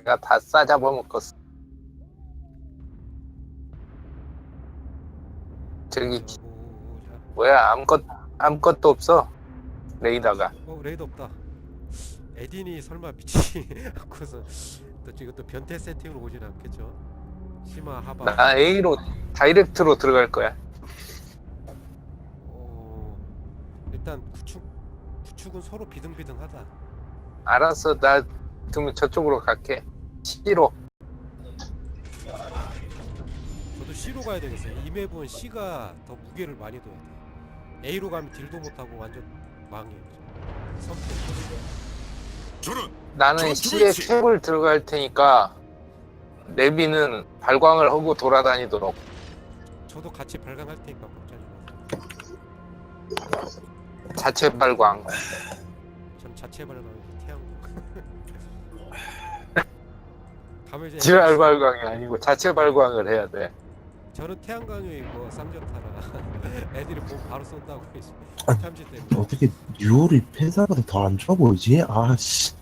내가 다 싸잡아먹었어. 저기. 뭐야 아무것 아무것도 없어 레이더가. 어 레이더 없다. 에딘이 설마 미치 하고서 또 지금 또 변태 세팅으로 오진 않겠죠? 시마 하바. 나 A로 다이렉트로 들어갈 거야. 어, 일단 구축 구축은 서로 비등비등하다. 알았어 나 그러면 저쪽으로 갈게. C로. 저도 C로 가야 되겠어요. 이 맵은 C가 더 무게를 많이 둬야 돼. A로 가면 딜도 못하고 완전 망해요. 저런 나는 저 C에. 캡을 들어갈 테니까 레비는 발광을 하고 돌아다니도록. 저도 같이 발광할 테니까 걱정이 마. 자체 발광. 전 자체 태양광. 가면 이제 지랄 발광이 아니고 자체 발광을 해야 돼. 저는 태양광이 뭐 쌈젓하라. 애들이 보면 바로 쏜다고 했어. 아, 탐지 때문에. 어떻게 유월이 펜사보다 더 안 좋아 보이지? 아씨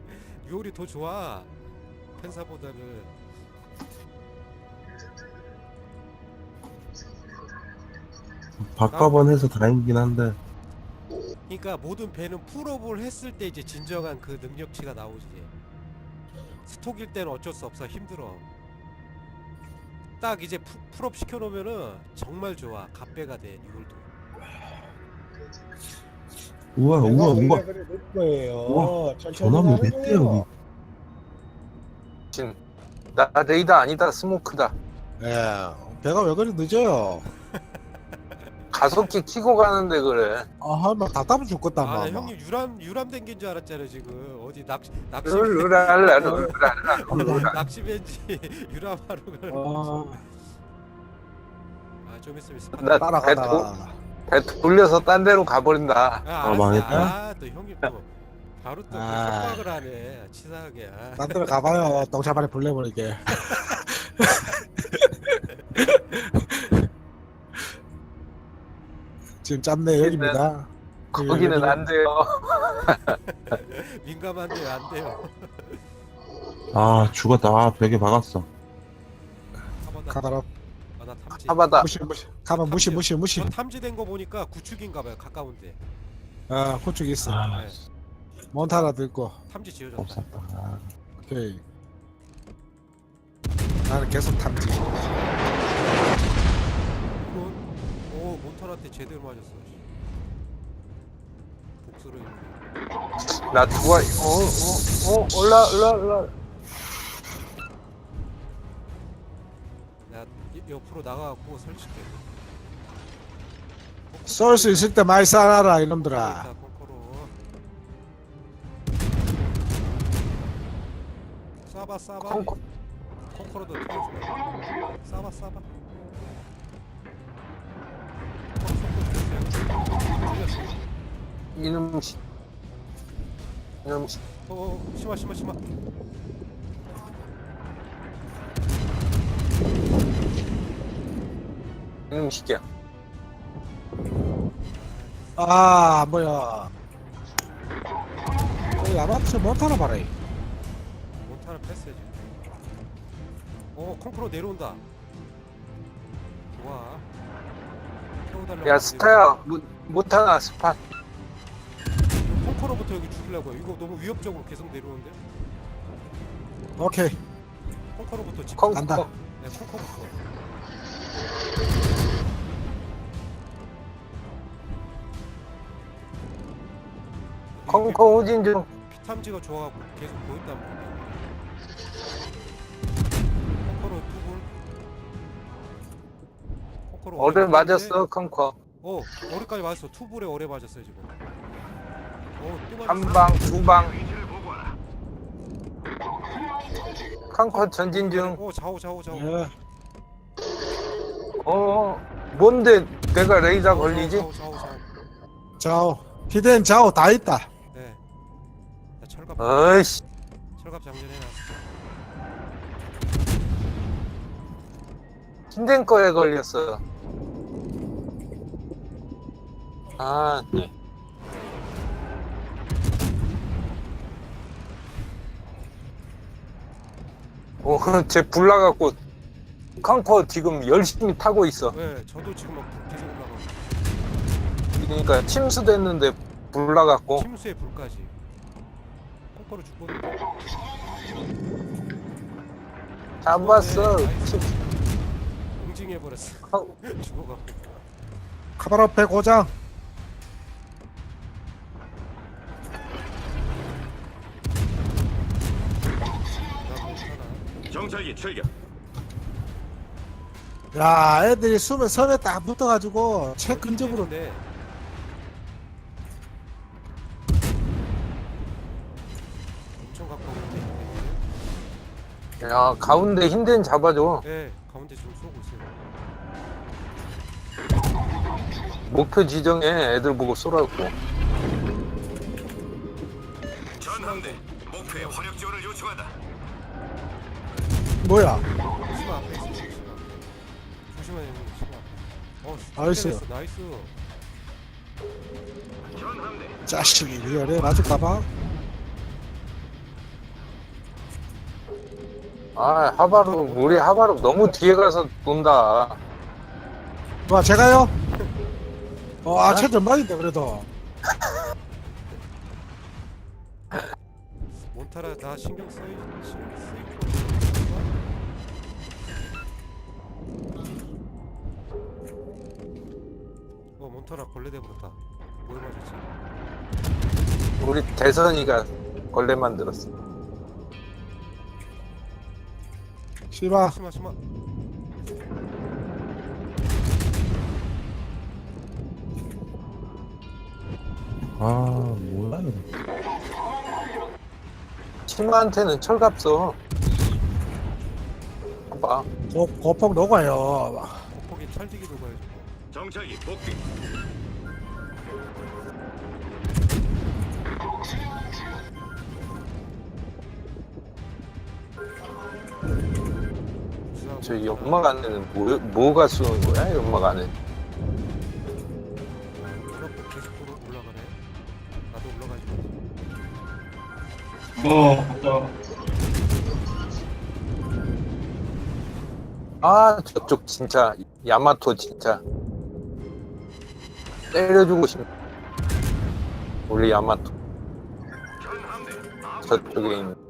요리 더 좋아. 펜사보다는 바꿔번 해서 다행이긴 한데 그러니까 모든 배는 풀업을 했을 때 이제 진정한 그 능력치가 나오지. 스톡일 때는 어쩔 수 없어 힘들어. 딱 이제 푸, 풀업 시켜놓으면은 정말 좋아. 갑배가 돼 유울도. 우와 우와 우와. 우와, 가는 몇 대야. 여기 지금 나 레이더 아니다 스모크다. 예, 배가 왜 그리 늦어요? 가속기 키고 가는데 그래. 아, 막 답답해 죽겠다, 아, 막. 나 형님 유람 유람 댕긴 줄 알았잖아요 지금. 어디 낚시 낚시 룰루랄라 룰루랄라 룰루랄라. 낚시 벤지 유람하러 가는. 아, 아좀 있으면. 나 따라가다 가. 배 돌려서 딴 데로 가버린다. 아, 아. 망했다. 아또 형님 또 바로 또 아. 협박을 하네. 치사하게. 아. 딴 데로 가봐요. 똥차발에 불내버리게. 지금 짬내 여기입니다. 거기는 안 돼요. 민감한데요 안 돼요. 아 죽었다 아 벽에 박았어. 가다라 아나 탐지. 하바다. 무시 무시. 가면 무시 무시 무시. 저 탐지된 거 보니까 구축인가 봐요 가까운데. 아, 호축 있어. 아 네. 몬타라 들고. 탐지 지어졌다. 없었다 아, 오케이. 나는 계속 탐지. 몬타한테 제대로 맞았어. 씨. 했는데. 나 누가 어어 어, 올라 올라 올라. 내가 이- 옆으로 나가갖고 설치해. 쏠수 있을 때 많이 쏴라 이놈들아. 쏴봐 쏴봐. 콩코. 콩코로도 튀어줘. 쏴봐 쏴봐. 이놈 씨. 이놈 씨. 어 심하 심하 심하. 이놈 씨야. 아 뭐야. 여기 아마추어 몬타라 봐라. 이. 몬타는 패스해줘. 어 콩코로 내려온다. 좋아. 태워달라고 야 하는데 스타야 못 못하나 스팟. 콩코로부터 여기 죽이려고요. 이거 너무 위협적으로 계속 내려오는데. 오케이. 콩코로부터 집. 콩 간다. 콩. 네 콩코부터. 콩콩 후진 중. 피탐지가 좋아갖고 계속 보였단 말이야. 두분 어뢰 맞았어 콩콩. 어 어뢰까지 맞았어. 투불에 어뢰 맞았어요 지금. 어또 맞았어. 한 방, 두 방. 콩콩 전진 중. 어 좌우 좌우 좌우. 예. 어 뭔데 내가 레이더 걸리지? 좌우 좌우 좌우. 좌우. 히덴 좌우 다 있다. 네. 나 철갑 어이씨. 철갑 장전해놨어. 힘든 거에 걸렸어. 아, 네. 어, 쟤 불나갖고 칸커 지금 열심히 타고 있어. 네, 저도 지금 막 계속 올라가고 그러니까 침수됐는데 불나갖고 침수에 불까지. 콩커로 죽었는데. 잡았어. 침- 응징해 버렸어. 어. 죽어가고. 카바라페 고장. 정찰기 출격. 야, 애들이 수면 선에 딱 붙어가지고 채 근접으로 네. 엄청 가까운데. 야 가운데 힌덴 잡아줘. 네, 가운데 지금 쏘고 있어요. 목표 지정에 애들 보고 쏘라고. 전함대 목표에 화력 지원을 요청한다. 뭐야? 치마 앞에 있어. 치마. 조심해야 돼. 치마. 어, 나이스. 나이스. 자식이 리얼에 맞을까봐? 아 하바룩 우리 하바룩 너무 뒤에 가서 논다. 뭐 제가요? 어, 아, 최전방인데 그래도. 몬타라 나 신경 쓰이 신경 쓰이고. 어 몬타라 걸레대 버렸다. 뭘 맞았지? 우리 대선이가 걸레 만들었어. 씨바. 심마 심마. 아 뭐야 이거. 친구한테는 철갑서. 봐봐. 고, 고폭 녹아요. 폭이 찰지기 녹아야지. 정찰기 복귀. 저 연막 안에는 뭐, 뭐가 쏘는 거야? 연막 안에. 그렇고 계속 올라- 올라가네. 나도 올라가지. 아 저쪽 진짜 야마토 진짜 때려주고 싶네. 우리 야마토 저쪽에 있는.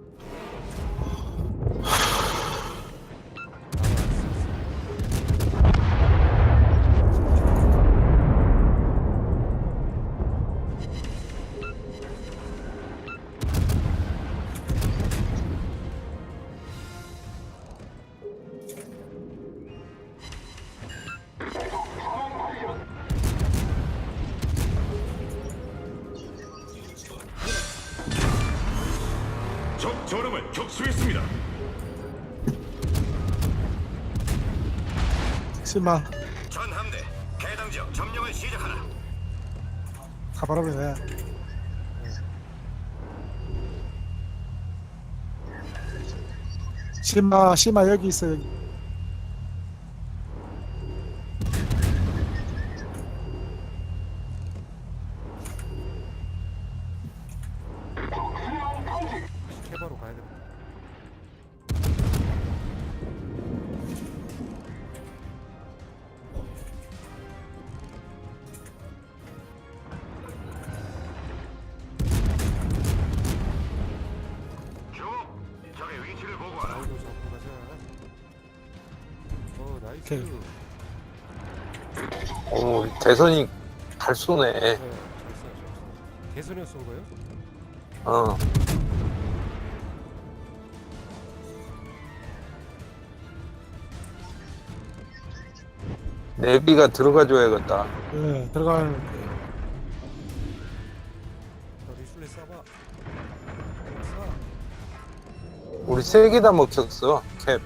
씨마. 전 함대 해당 지역 점령을 시작하라. 카바라페. 씨마, 씨마 여기 있어 여기. 오케이. 어, 우리 대선이 잘 쏘네. 네, 잘. 개선이었 쏜 거예요? 어. 내비가 들어가줘야겠다. 예, 들어갈. 나 리슐레 쏴봐. 쏴. 우리 세 개 다 먹혔어. 캡.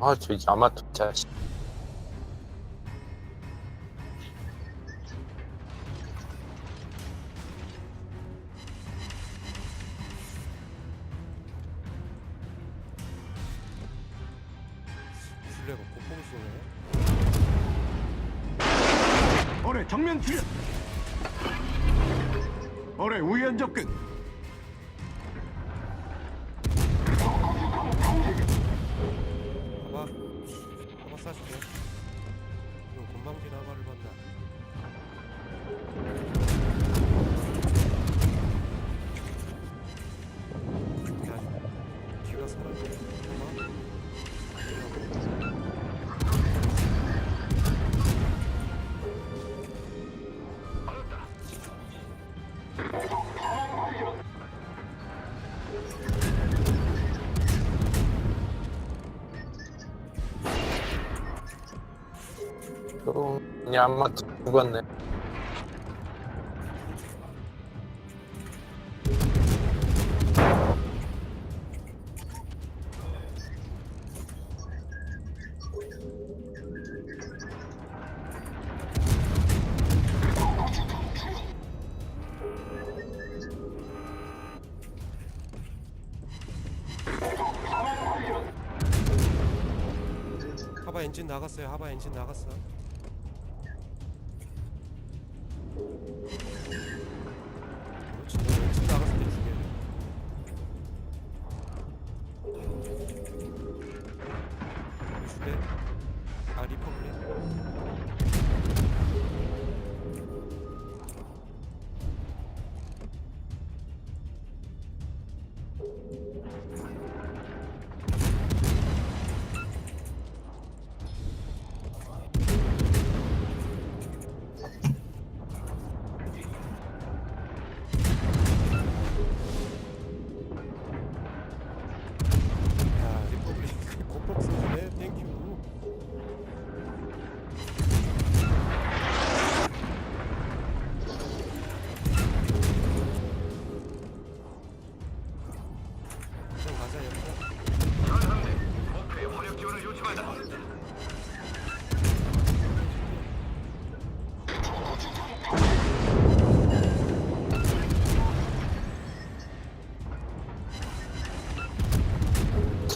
아, 저 야마토 자식. 쏴줄게. 이거 건방진 하바를 본 그냥 아마 죽었네. 하바 엔진 나갔어요. 하바 엔진 나갔어. 너 엔진 나갔을 때 죽여야 돼. 주대.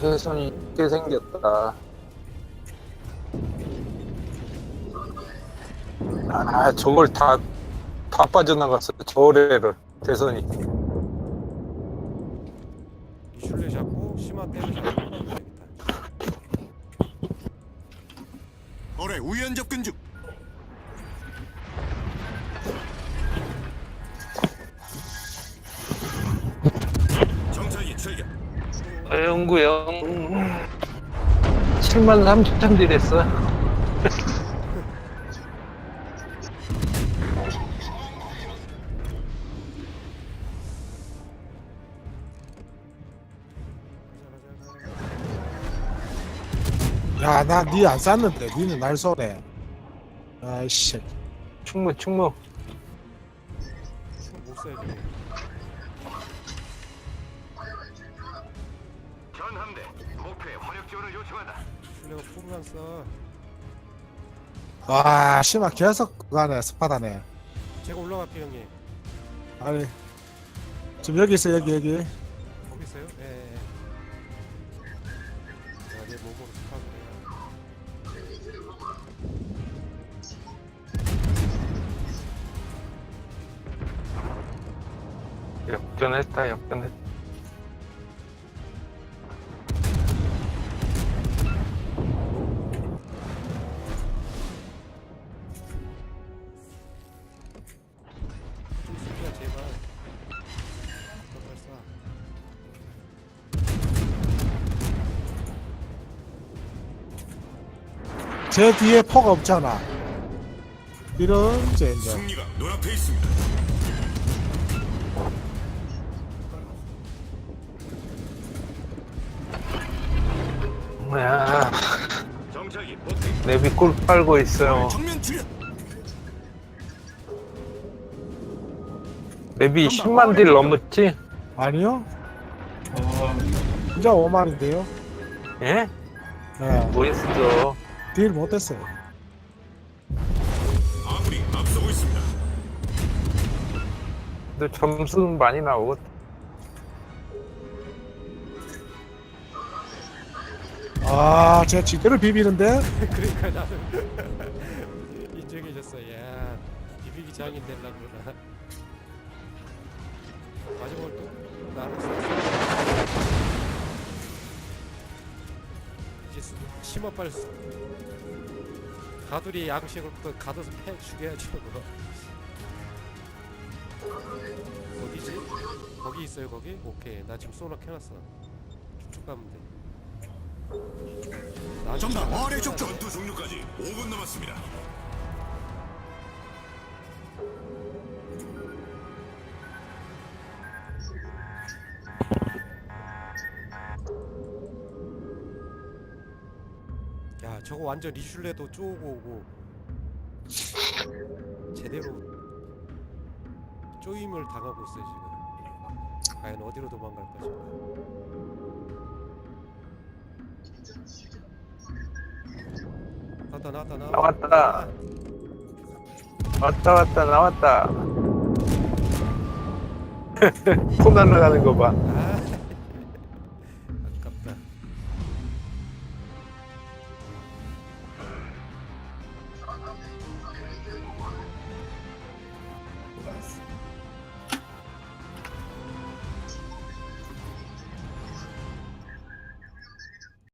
최선이 있게 생겼다. 아, 저걸 다, 다 빠져나갔어. 저래를, 대선이. 영구 형 7만 3천 딜 했어. 가자 가자 가자. 야, 나 니안 쐈는데 니는 날 쏘네. 아이씨. 충무, 충무. 못. 전 함대 목표에 화력 지원을 요청한다. 슐레가 포르간 써. 와, 심하 계속 그거네, 스파다네. 제가 올라갈게요 형님. 아니. 지금 여기 있어, 여기, 여기. 거기 있어요? 예. 예. 내가 내 몸으로 해요. 역전했다, 역전했다. 제 뒤에 폭 없잖아. 이런 젠장. 승리가 눈앞에 있습니다. 야, 정찰기. 내비 꿀 빨고 있어요. 정면 출현. 내비 10만 딜 넘었지? 아니요? 진짜 5만인데요? 예? 네. 뭐 했어? 딜 못했어요. 아군이 앞서고 있습니다. 근데 점수는 많이 나오고. 아, 제가 지대로 비비는데? 그러니까 나는 인정해줬어. 야, 비비기 장인 될라 그러나. 마지막으로 또 나를 쐈어. 수- 심어 쏘. 가두리 양식을 또 가둬서 패 죽여야죠 그거. 어디지? 거기 있어요 거기? 오케이 나 지금 소나 켜놨어. 쭉쭉 가면 돼. 소나 적 전투 종료까지 5분 남았습니다. 완전 리슐레도 쪼고 오고 제대로 쪼임을 당하고 있어요 지금 과연 어디로 도망갈 것인가 나왔다 나왔다 나왔다. 왔다 왔다 나왔다. 코 날라가는 거 봐. 아